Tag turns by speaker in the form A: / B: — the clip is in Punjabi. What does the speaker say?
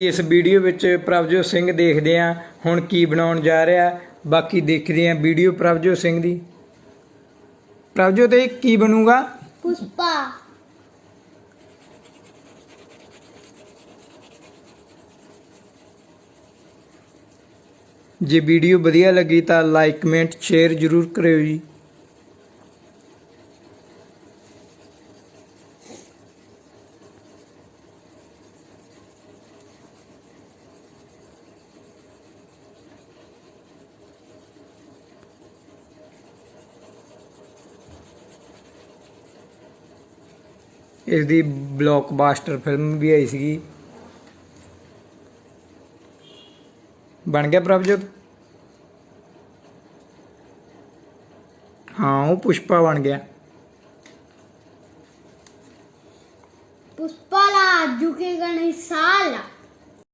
A: ਇਸ ਵੀਡੀਓ ਵਿੱਚ ਪ੍ਰਭਜੋਤ ਸਿੰਘ ਦੇਖਦੇ ਹਾਂ ਹੁਣ ਕੀ ਬਣਾਉਣ ਜਾ ਰਿਹਾ। ਬਾਕੀ ਦੇਖਦੇ ਹਾਂ ਵੀਡੀਓ ਪ੍ਰਭਜੋਤ ਸਿੰਘ ਦੀ। ਪ੍ਰਭਜੋਤ ਇਹ ਕੀ ਬਣੂਗਾ?
B: ਪੁਸ਼ਪਾ।
A: ਜੇ ਵੀਡੀਓ ਵਧੀਆ ਲੱਗੀ ਤਾਂ ਲਾਈਕ ਕਮੈਂਟ ਸ਼ੇਅਰ ਜ਼ਰੂਰ ਕਰਿਓ ਜੀ। ਇਸ ਦੀ ਬਲੌਕਬਾਸਟਰ ਫਿਲਮ ਵੀ ਆਈ ਸੀਗੀ। ਬਣ ਗਿਆ ਪ੍ਰਭਜੋਤ? ਹਾਂ, ਉਹ ਪੁਸ਼ਪਾ ਬਣ ਗਿਆ। ਪੁਸ਼ਪਾ पुष्पाला अजुके गणेशाला